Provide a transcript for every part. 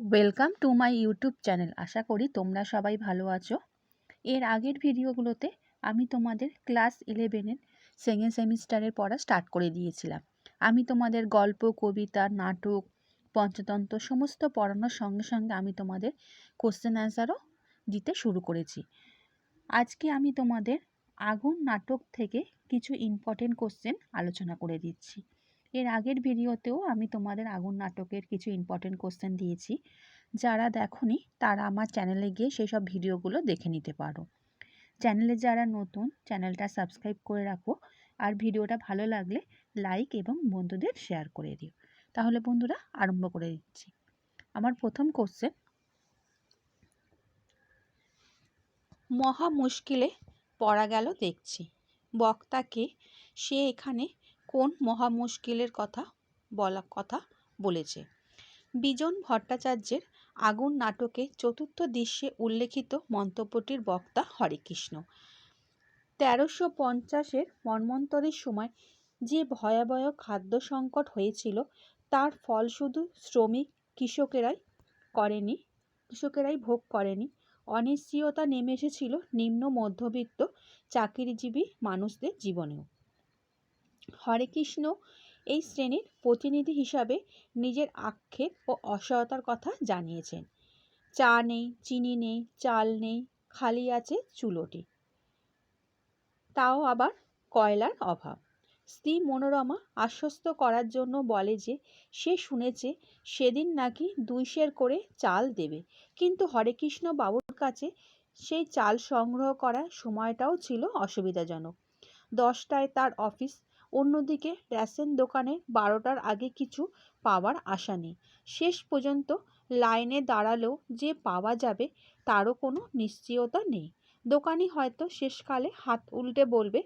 Welcome to my YouTube channel আশা করি তোমরা সবাই ভালো আছো। এর আগের ভিডিওগুলোতে আমি তোমাদের ক্লাস ইলেভেনের সেকেন্ড সেমিস্টারের পড়া স্টার্ট করে দিয়েছিলাম। আমি তোমাদের গল্প, কবিতা, নাটক, পঞ্চতন্ত্র সমস্ত পড়ানোর সঙ্গে সঙ্গে আমি তোমাদের কোশ্চেন অ্যান্সারও দিতে শুরু করেছি। আজকে আমি তোমাদের আগুন নাটক থেকে কিছু ইম্পর্টেন্ট কোশ্চেন আলোচনা করে দিচ্ছি। এর আগের ভিডিওতেও আমি তোমাদের আগুন নাটকের কিছু ইম্পর্টেন্ট কোশ্চেন দিয়েছি। যারা দেখনি, তারা আমার চ্যানেলে গিয়ে সেই সব ভিডিওগুলো দেখে নিতে পারো। চ্যানেলে যারা নতুন চ্যানেলটা সাবস্ক্রাইব করে রাখো। আর ভিডিওটা ভালো লাগলে লাইক এবং বন্ধুদের শেয়ার করে দিও। তাহলে বন্ধুরা, আরম্ভ করে দিচ্ছি। আমার প্রথম কোশ্চেন মহা মুশকিলে পড়া গেল দেখছি। বক্তাকে সে এখানে কোন মহা মুশকিলের কথা বলা কথা বলেছে। বিজন ভট্টাচার্যের আগুন নাটকে চতুর্থ দৃশ্যে উল্লেখিত মন্তব্যটির বক্তা হরেকৃষ্ণ। তেরোশো পঞ্চাশের মন্বন্তরের সময় যে ভয়াবহ খাদ্য সংকট হয়েছিল, তার ফল শুধু শ্রমিক কৃষকেরাই করেনি, কৃষকেরাই ভোগ করেনি। অনিশ্চয়তা নেমে এসেছিল নিম্ন মধ্যবিত্ত চাকরিজীবী মানুষদের জীবনেও। হরেকৃষ্ণ এই শ্রেণির প্রতিনিধি হিসাবে নিজের আক্ষেপ ও অসহায়তার কথা জানিয়েছেন। চা নেই, চিনি নেই, চাল নেই, খালি আছে চুলোটি। তাও আবার কয়লার অভাব। স্ত্রী মনোরমা আশ্বস্ত করার জন্য বলে যে, সে শুনেছে সেদিন নাকি দুই সের করে চাল দেবে। কিন্তু হরেকৃষ্ণ বাবুর কাছে সেই চাল সংগ্রহ করার সময়টাও ছিল অসুবিধাজনক। দশটায় তার অফিস অন্যদিকে রেশন দোকানে বারোটার আগে কিছু পাওয়ার আশা নেই। শেষ পর্যন্ত লাইনে দাঁড়ালেও যে পাওয়া যাবে তারও কোনো নিশ্চয়তা নেই। দোকানি হয়তো শেষকালে হাত উল্টে বলবে,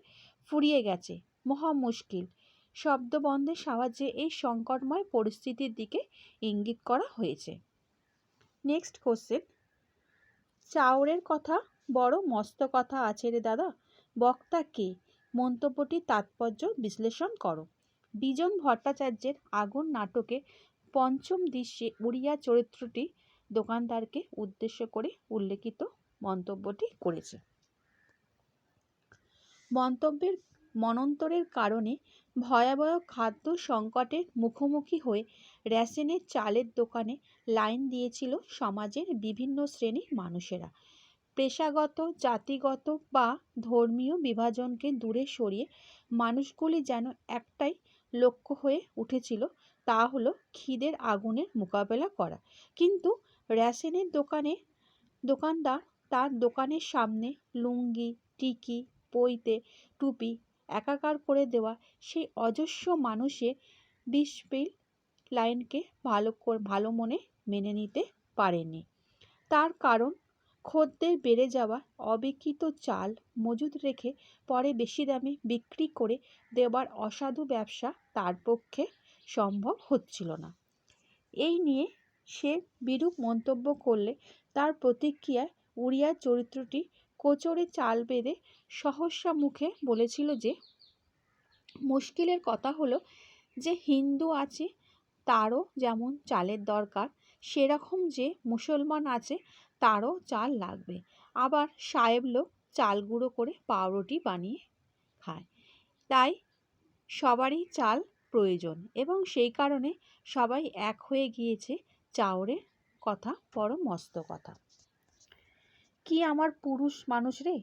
ফুরিয়ে গেছে, মহা মুশকিল। শব্দবন্ধের সাহায্যে এই সংকটময় পরিস্থিতির দিকে ইঙ্গিত করা হয়েছে। Next question. চাউরের কথা বড় মস্ত কথা আছে রে দাদা। বক্তা কে? মন্তব্যটির তাৎপর্য বিশ্লেষণ করো। বিজন ভট্টাচার্যের আগুন নাটকে পঞ্চম দৃশ্যে উড়িয়া চরিত্রটি দোকানদারকে উদ্দেশ্য করে উল্লেখিত মন্তব্যটি করেছে। মন্তব্যের মনন্তরের কারণে ভয়াবহ খাদ্য সংকটের মুখোমুখি হয়ে রেশনের চালের দোকানে লাইন দিয়েছিল সমাজের বিভিন্ন শ্রেণির মানুষেরা। পেশাগত, জাতিগত বা ধর্মীয় বিভাজনকে দূরে সরিয়ে মানুষগুলি যেন একটাই লক্ষ্য হয়ে উঠেছিল, তা হলো খিদের আগুনের মোকাবেলা করা। কিন্তু রেশনের দোকানে দোকানদার তার দোকানের সামনে লুঙ্গি, টিকি পইতে টুপি একাকার করে দেওয়া সেই অজস্র মানুষের বিষপিল লাইনকে ভালো ভালো মনে মেনে নিতে পারেনি। তার কারণ খদ্দের বেড়ে যাওয়া অবিকৃত চাল মজুদ রেখে পরে বেশি দামে বিক্রি করে দেবার অসাধু ব্যবসা তার পক্ষে সম্ভব হচ্ছিল না। এই নিয়ে সে বিরূপ মন্তব্য করলে তার প্রতিক্রিয়ায় উড়িয়ার চরিত্রটি কোচরে চাল বেঁধে সহসা মুখে বলেছিল যে, মুশকিলের কথা হলো যে হিন্দু আছে তারও যেমন চালের দরকার সেরকম যে মুসলমান আছে, তারও চাল লাগবে। আবার সাহেব লোক চাল গুঁড়ো করে পাউরুটি বানিয়ে খায়। তাই সবারই চাল প্রয়োজন এবং সেই কারণে সবাই এক হয়ে গিয়েছে চাউরের কথা, বড় মস্ত কথা। কি আমার পুরুষ মানুষ রে?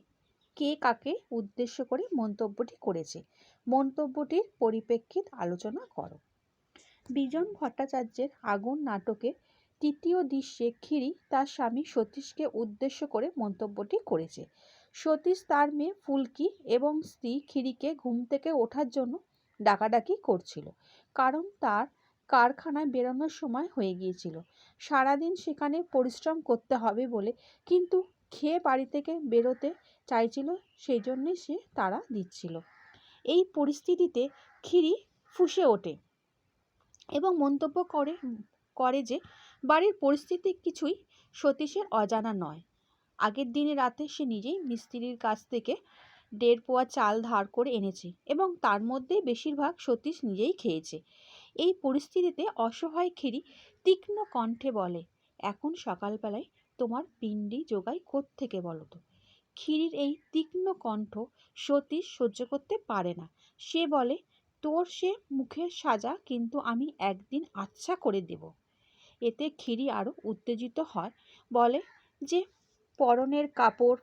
কে কাকে উদ্দেশ্য করে মন্তব্যটি করেছে? মন্তব্যটির পরিপ্রেক্ষিত আলোচনা করো। বিজন ভট্টাচার্যের আগুন নাটকে তৃতীয় দৃশ্যে ক্ষিরি তার স্বামী সতীশকে উদ্দেশ্য করে মন্তব্যটি করেছে। সতীশ তার মেয়ে ফুলকি এবং স্ত্রী ক্ষিরিকে ঘুম থেকে ওঠার জন্য ডাকাডাকি করছিল, কারণ তার কারখানায় বেরোনোর সময় হয়ে গিয়েছিল। সারাদিন সেখানে পরিশ্রম করতে হবে বলে কিন্তু খেয়ে বাড়ি থেকে বেরোতে চাইছিল সেই জন্যে সে তারা দিচ্ছিল। এই পরিস্থিতিতে ক্ষিরি ফুসে ওঠে এবং মন্তব্য করে করে যে বাড়ির পরিস্থিতি কিছুই সতীশের অজানা নয়। আগের দিনে রাতে সে নিজেই মিস্ত্রির কাছ থেকে দেড় পোয়া চাল ধার করে এনেছে এবং তার মধ্যে বেশিরভাগ সতীশ নিজেই খেয়েছে। এই পরিস্থিতিতে অসহায় খেরি তীক্ষ্ণ কণ্ঠে বলে, এখন সকালবেলায় তোমার পিণ্ডি জোগাই থেকে বলো তো? ক্ষীরির এই তীক্ষ্ণ কণ্ঠ সতীশ সহ্য করতে পারে না। সে বলে, তোর সে মুখের সাজা কিন্তু আমি একদিন আচ্ছা করে দেব। এতে ক্ষীরি আরও উত্তেজিত হয়। বলে যে, পরনের কাপড়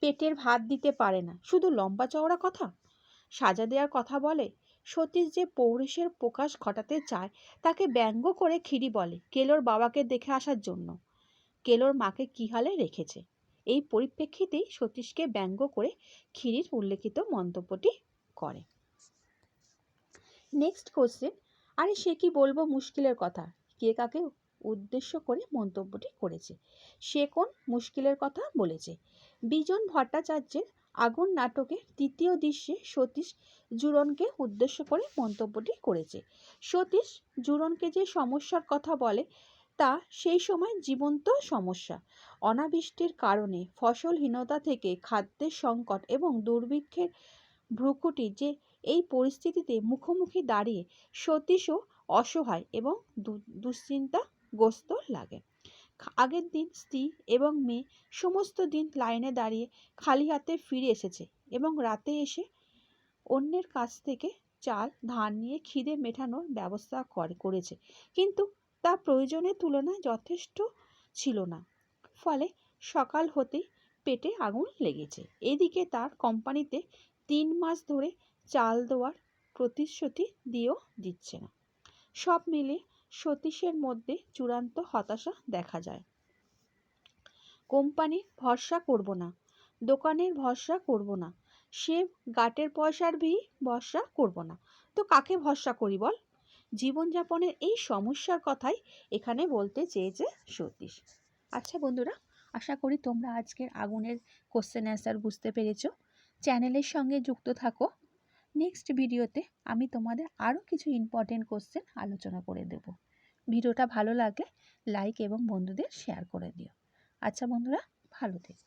পেটের ভাত দিতে পারে না, শুধু লম্বা চওড়া কথা? সাজা দেওয়ার কথা বলে, সতীশ যে পৌরুষের প্রকাশ ঘটাতে চায়, তাকে ব্যঙ্গ করে ক্ষীরি বলে, কেলোর বাবাকে দেখে আসার জন্য। কেলোর মাকে কী হালে রেখেছে? এই পরিপ্রেক্ষিতেই সতীশকে ব্যঙ্গ করে ক্ষীরির উল্লেখিত মন্তব্যটি করে। নেক্সট কোশ্চেন আরে সে কি বলব মুশকিলের কথা? কে কাকে উদ্দেশ্য করে মন্তব্যটি করেছে? সে কোন? মুশকিলের কথা বলেছে। বিজন ভট্টাচার্যের আগুন নাটকের তৃতীয় দৃশ্যে সতীশ জুরনকে উদ্দেশ্য করে মন্তব্যটি করেছে। সতীশ জুরনকে যে সমস্যার কথা বলে, তা সেই সময় জীবন্ত সমস্যা। অনাবৃষ্টির কারণে ফসলহীনতা থেকে খাদ্যের সংকট এবং দুর্ভিক্ষের ভ্রুকুটি যে এই পরিস্থিতিতে মুখোমুখি দাঁড়িয়ে সতীশও অসহায় এবং দুশ্চিন্তাগ্রস্ত লাগে। আগের দিন স্ত্রী এবং মেয়ে সমস্ত দিন লাইনে দাঁড়িয়ে খালি হাতে ফিরে এসেছে এবং রাতে এসে অন্যের কাছ থেকে চাল, ধান নিয়ে খিদে মেটানোর ব্যবস্থা করে, করেছে। কিন্তু তা প্রয়োজনের তুলনায় যথেষ্ট ছিল না। ফলে সকাল হতেই পেটে আগুন লেগেছে। এদিকে তার কোম্পানিতে তিন মাস ধরে চাল দেওয়ার প্রতিশ্রুতি দিয়েও দিচ্ছে না। সব মিলে সতীশের মধ্যে চূড়ান্ত হতাশা দেখা যায়। কোম্পানি ভরসা করব না, দোকানের ভরসা করব না, সে গাটের পয়সার ভি ভরসা করব না। তো কাকে ভরসা করি বল? জীবনযাপনের এই সমস্যার কথাই এখানে বলতে চেয়েছে সতীশ। আচ্ছা বন্ধুরা, আশা করি তোমরা আজকের আগুনের কোশ্চেন অ্যান্সার বুঝতে পেরেছ। চ্যানেলের সঙ্গে যুক্ত থাকো নেক্সট ভিডিওতে আমি তোমাদের আরও কিছু ইম্পর্টেন্ট কোশ্চেন আলোচনা করে দেব। ভিডিওটা ভালো লাগলে লাইক এবং বন্ধুদের শেয়ার করে দিও। আচ্ছা বন্ধুরা, ভালো থেকো।